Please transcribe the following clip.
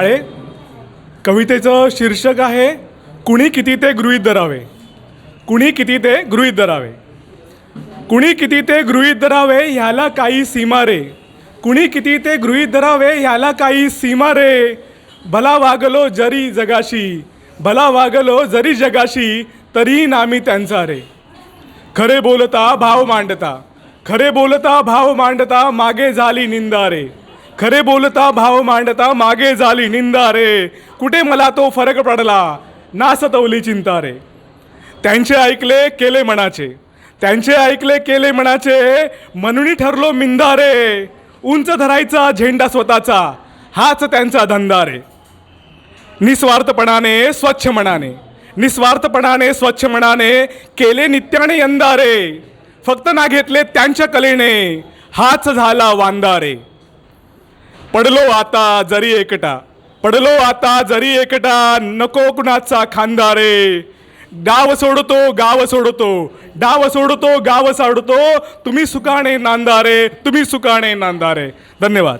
काळे कवितेचं शीर्षक आहे कुणी किती ते गृहीत धरावे? कुणी किती ते गृहीत धरावे? कुणी किती ते गृहीत धरावे ह्याला काही सीमा रे? कुणी किती ते गृहीत धरावे ह्याला काही सीमा रे? भला वागलो जरी जगाशी भला वागलो जरी जगाशी तरीही नामी त्यांचा रे. खरे बोलता भाव मांडता. खरे बोलता भाव मांडता मागे झाली निंदा रे. खरे बोलता भाव मांडता मागे झाली निंदा रे. कुठे मला तो फरक पडला? नासतवली चिंता रे. त्यांचे ऐकले केले मनाचे. त्यांचे ऐकले केले मनाचे. म्हणून ठरलो मिंदा रे. उंच धरायचा झेंडा स्वतःचा. हाच त्यांचा धंदा रे. निस्वार्थपणाने स्वच्छ मनाने. निस्वार्थपणाने स्वच्छ मनाने केले नित्याने यंदा रे. फक्त ना घेतले त्यांच्या कलेने. हाच झाला वांदारे पडलो आता जरी एकटा पडलो आता जरी एकटा नको कुणाचा खांदा रे डाव सोडतो गाव सोडतो डाव सोडतो गाव सोडतो. तुम्ही सुकाणे नांदारे तुम्ही सुकाणे नांदारे. धन्यवाद.